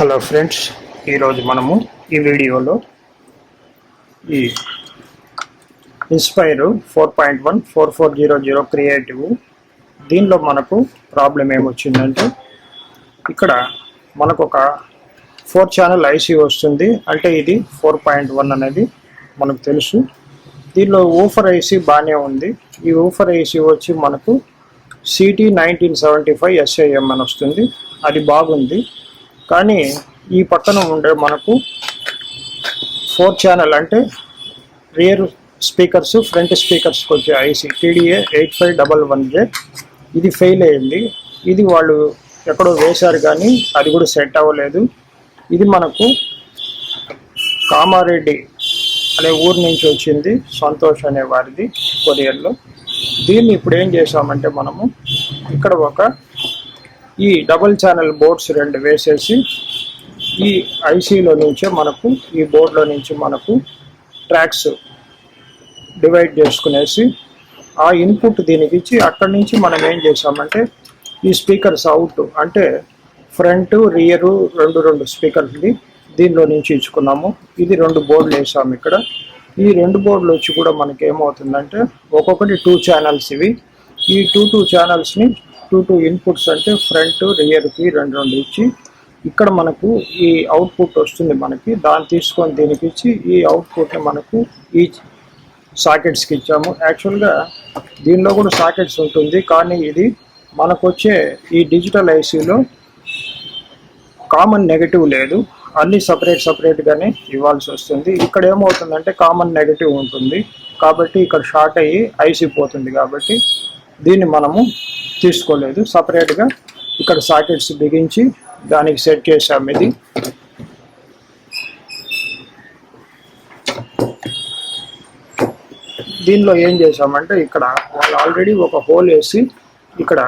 Hello friends ఈరోజు మనము ఈ వీడియోలో ఈ inspire four point one four four zero zero creative దీనిలో మనకు ప్రాబ్లం ఏమొచ్చిందంటే ఇక్కడ మనకు ఒక ఫోర్ ఛానల్ ఐసీ వస్తుంది. అంటే ఇది ఫోర్ పాయింట్ వన్ అనేది మనకు తెలుసు. దీనిలో ఊఫర్ ఐసీ బాగానే ఉంది. ఈ ఊఫర్ ఐసీ వచ్చి మనకు city nineteen seventy five SIM అని వస్తుంది. అది బాగుంది. కానీ ఈ పక్కన ఉండే మనకు ఫోర్ ఛానల్ అంటే రియర్ స్పీకర్స్ ఫ్రంట్ స్పీకర్స్కి వచ్చే IC TDA eight five double one J. ఇది ఫెయిల్ అయింది. ఇది వాళ్ళు ఎక్కడో వేశారు కానీ అది కూడా సెట్ అవ్వలేదు. ఇది మనకు కామారెడ్డి అనే ఊరు నుంచి వచ్చింది. సంతోష్ అనే వారిది కొరియర్లో. దీన్ని ఇప్పుడు ఏం చేసామంటే మనము ఇక్కడ ఒక ఈ డబుల్ ఛానల్ బోర్డ్స్ రెండు వేసేసి ఈ ఐసీలో నుంచే మనకు ఈ బోర్డులో నుంచి మనకు ట్రాక్స్ డివైడ్ చేసుకునేసి ఆ ఇన్పుట్ దీనికి ఇచ్చి అక్కడి నుంచి మనం ఏం చేసామంటే ఈ స్పీకర్స్ అవుట్ అంటే ఫ్రంట్ రియరు రెండు రెండు స్పీకర్స్ది దీనిలో నుంచి ఇచ్చుకున్నాము. ఇది రెండు బోర్డులు వేసాము ఇక్కడ. ఈ రెండు బోర్డులు వచ్చి కూడా మనకి ఏమవుతుందంటే ఒక్కొక్కటి టూ ఛానల్స్ ఇవి. ఈ టూ టూ ఛానల్స్ని టూ టూ ఇన్పుట్స్ అంటే ఫ్రంట్ రియర్కి రెండు రెండు ఇచ్చి ఇక్కడ మనకు ఈ అవుట్పుట్ వస్తుంది మనకి దాన్ని తీసుకొని దీనికి ఇచ్చి ఈ అవుట్పుట్ని మనకు ఈ సాకెట్స్కి ఇచ్చాము. యాక్చువల్గా దీనిలో కూడా సాకెట్స్ ఉంటుంది కానీ ఇది మనకు వచ్చే ఈ డిజిటల్ ఐసీలో కామన్ నెగటివ్ లేదు. అన్ని సపరేట్ సపరేట్గానే ఇవ్వాల్సి వస్తుంది. ఇక్కడ ఏమవుతుందంటే కామన్ నెగటివ్ ఉంటుంది. కాబట్టి ఇక్కడ షార్ట్ అయ్యి ఐసీ పోతుంది కాబట్టి దీన్ని మనము తీసుకోలేదు. సపరేట్గా ఇక్కడ సాకెట్స్ బిగించి దానికి సెట్ చేసాము ఇది. దీనిలో ఏం చేసామంటే ఇక్కడ వాళ్ళు ఆల్రెడీ ఒక హోల్ వేసి ఇక్కడ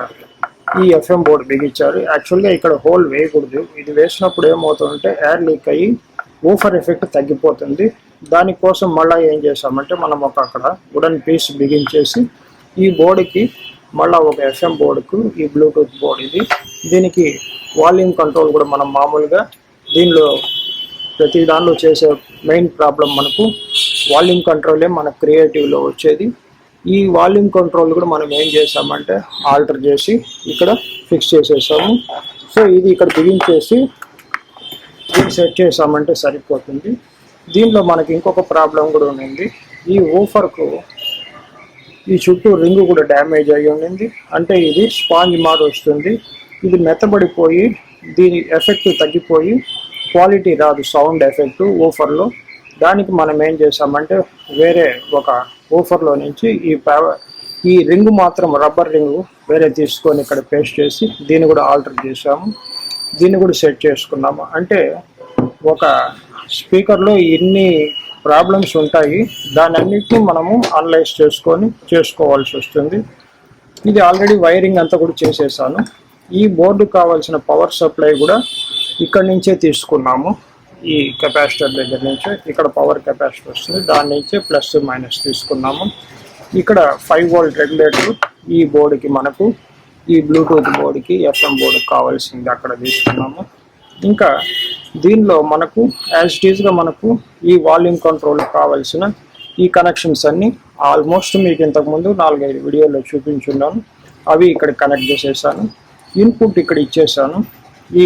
ఈ ఎఫ్ఎం బోర్డు బిగించారు. యాక్చువల్గా ఇక్కడ హోల్ వేయకూడదు. ఇది వేసినప్పుడు ఏమవుతుందంటే ఎయిర్ లీక్ అయ్యి ఊఫర్ ఎఫెక్ట్ తగ్గిపోతుంది. దానికోసం మళ్ళీ ఏం చేసామంటే మనం ఒక అక్కడ వుడన్ పీస్ బిగించేసి ఈ బోర్డుకి మళ్ళీ ఒక ఎఫ్ఎం బోర్డుకు ఈ బ్లూటూత్ బోర్డు ఇది. దీనికి వాల్యూమ్ కంట్రోల్ కూడా మనం మామూలుగా దీనిలో ప్రతి దానిలో చేసే మెయిన్ ప్రాబ్లం మనకు వాల్యూమ్ కంట్రోలే మన క్రియేటివ్లో వచ్చేది. ఈ వాల్యూమ్ కంట్రోల్ కూడా మనం ఏం చేసామంటే ఆల్టర్ చేసి ఇక్కడ ఫిక్స్ చేసేసాము. సో ఇది ఇక్కడ బిగించేసి దీన్ని సెట్ చేసామంటే సరిపోతుంది. దీనిలో మనకి ఇంకొక ప్రాబ్లం కూడా ఉంది ఈ ఊఫర్కు ఈ చుట్టూ రింగ్ కూడా డ్యామేజ్ అయ్యి ఉండింది. అంటే ఇది స్పాంజ్ మార్ వస్తుంది. ఇది మెత్తబడిపోయి దీని ఎఫెక్ట్ తగ్గిపోయి క్వాలిటీ రాదు సౌండ్ ఎఫెక్ట్ ఓఫర్లో. దానికి మనం ఏం చేసామంటే వేరే ఒక ఓఫర్లో నుంచి ఈ ఈ రింగ్ మాత్రం రబ్బర్ రింగ్ వేరే తీసుకొని ఇక్కడ పేస్ట్ చేసి దీన్ని కూడా ఆల్టర్ చేసాము దీన్ని కూడా సెట్ చేసుకున్నాము. అంటే ఒక స్పీకర్లో ఇన్ని ప్రాబ్లమ్స్ ఉంటాయి. దాని అన్నిటిని మనము అనలైజ్ చేసుకొని చేసుకోవాల్సి వస్తుంది. ఇది ఆల్రెడీ వైరింగ్ అంతా కూడా చేసేసాను. ఈ బోర్డు కావాల్సిన పవర్ సప్లై కూడా ఇక్కడ నుంచే తీసుకున్నాము. ఈ కెపాసిటర్ దగ్గర నుంచే ఇక్కడ పవర్ కెపాసిటర్ వస్తుంది. దాని నుంచే ప్లస్ మైనస్ తీసుకున్నాము. ఇక్కడ ఫైవ్ వోల్ట్ రెగ్యులేటర్ ఈ బోర్డుకి మనకు ఈ బ్లూటూత్ బోర్డుకి ఎఫ్ఎం బోర్డుకి కావాల్సింది అక్కడ తీసుకున్నాము. ఇంకా దీనిలో మనకు యాజ్ ఇటీజ్గా మనకు ఈ వాల్యూమ్ కంట్రోల్ కావాల్సిన ఈ కనెక్షన్స్ అన్ని ఆల్మోస్ట్ మీకు ఇంతకుముందు నాలుగైదు వీడియోలో చూపించున్నాను. అవి ఇక్కడ కనెక్ట్ చేసేసాను. ఇన్పుట్ ఇక్కడ ఇచ్చేసాను. ఈ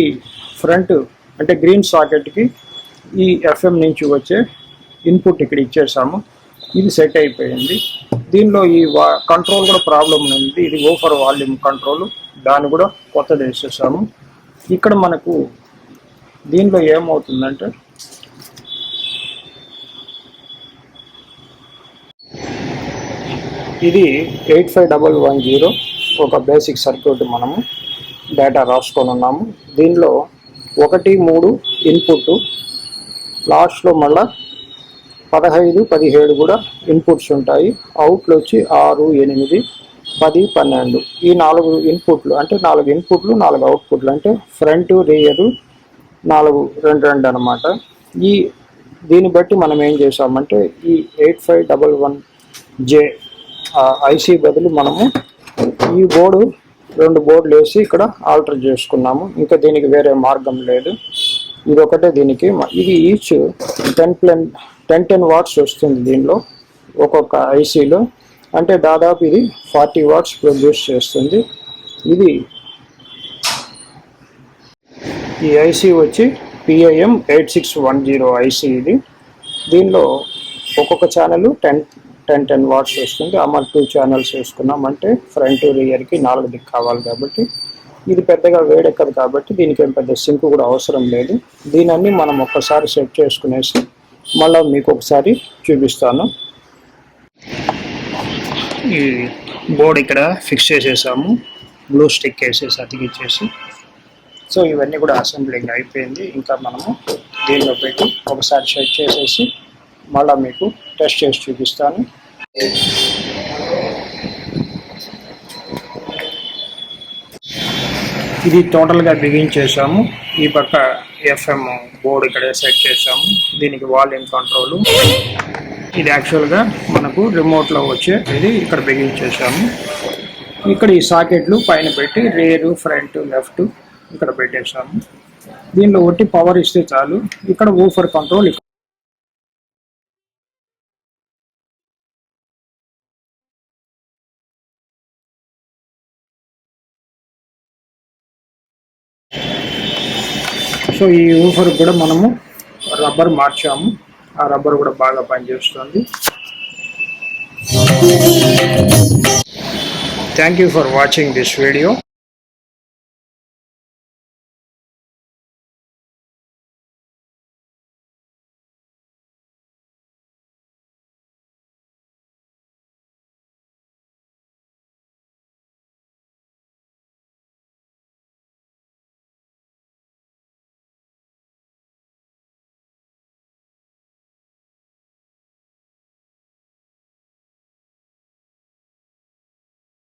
ఫ్రంట్ అంటే గ్రీన్ సాకెట్కి ఈ ఎఫ్ఎం నుంచి వచ్చే ఇన్పుట్ ఇక్కడ ఇచ్చేసాము. ఇది సెట్ అయిపోయింది. దీనిలో ఈ వా కంట్రోల్ కూడా ప్రాబ్లం ఉంది. ఇది ఓఫర్ వాల్యూమ్ కంట్రోల్ దాన్ని కూడా కొత్తది వేసేసాము. ఇక్కడ మనకు దీనిలో ఏమవుతుందంటే ఇది eight five double one zero ఒక బేసిక్ సర్క్యూట్ మనము డేటా రాసుకొని ఉన్నాము. దీనిలో ఒకటి మూడు ఇన్పుట్ లాస్ట్లో మళ్ళా పదహైదు పదిహేడు కూడా ఇన్పుట్స్ ఉంటాయి. అవుట్లు వచ్చి ఆరు ఎనిమిది పది పన్నెండు. ఈ నాలుగు ఇన్పుట్లు అంటే నాలుగు ఇన్పుట్లు నాలుగు అవుట్పుట్లు అంటే ఫ్రంట్ రియరు నాలుగు రెండు రెండు అనమాట ఈ దీన్ని బట్టి మనం ఏం చేసామంటే ఈ eight five double one J IC బదులు మనము ఈ బోర్డు రెండు బోర్డులు వేసి ఇక్కడ ఆల్టర్ చేసుకున్నాము. ఇంకా దీనికి వేరే మార్గం లేదు. ఇది ఒకటే దీనికి. ఇది ఈచ్ టెన్ ప్లెన్ టెన్ టెన్ వాట్స్ వస్తుంది దీనిలో ఒక్కొక్క ఐసీలో. అంటే దాదాపు ఇది ఫార్టీ వాట్స్ ప్రొడ్యూస్ చేస్తుంది. ఇది ఈ ఐసీ వచ్చి PIM eight six one zero IC ఇది. దీనిలో ఒక్కొక్క channel ten ten ten watts వస్తుంది అమర్ టూ ఛానల్స్ వేసుకున్నాం అంటే ఫ్రంట్ రియర్కి నాలుగు దిక్కు కావాలి కాబట్టి. ఇది పెద్దగా వేడెక్కదు కాబట్టి దీనికి ఏం పెద్ద సింక్ కూడా అవసరం లేదు. దీనన్ని మనం ఒక్కసారి సెట్ చేసుకునేసి మళ్ళీ మీకు ఒకసారి చూపిస్తాను. ఈ బోర్డు ఇక్కడ ఫిక్స్ చేసేసాము. బ్లూ స్టిక్ వేసేసి అతికిచ్చేసి. సో ఇవన్నీ కూడా అసెంబ్లింగ్ అయిపోయింది. ఇంకా మనము దీనిలో పెట్టి ఒకసారి సెట్ చేసేసి మళ్ళీ మీకు టెస్ట్ చేసి చూపిస్తాను. ఇది టోటల్గా బిగించేసాము ఈ పక్క ఎఫ్ఎం బోర్డు ఇక్కడ సెట్ చేసాము దీనికి వాల్యూమ్ కంట్రోల్. ఇది యాక్చువల్గా మనకు రిమోట్లో వచ్చే ఇది ఇక్కడ బిగించేసాము ఇక్కడ ఈ సాకెట్లు పైన పెట్టి రేరు ఫ్రంట్ లెఫ్ట్ ఇక్కడ పెట్టేసాము దీనిలో ఒట్టి పవర్ ఇస్తే చాలు. ఇక్కడ ఊఫర్ కంట్రోల్ సో ఈ ఊఫర్ కూడా మనము రబ్బర్ మార్చాము. ఆ రబ్బర్ కూడా బాగా పనిచేస్తుంది. Thank you for watching this video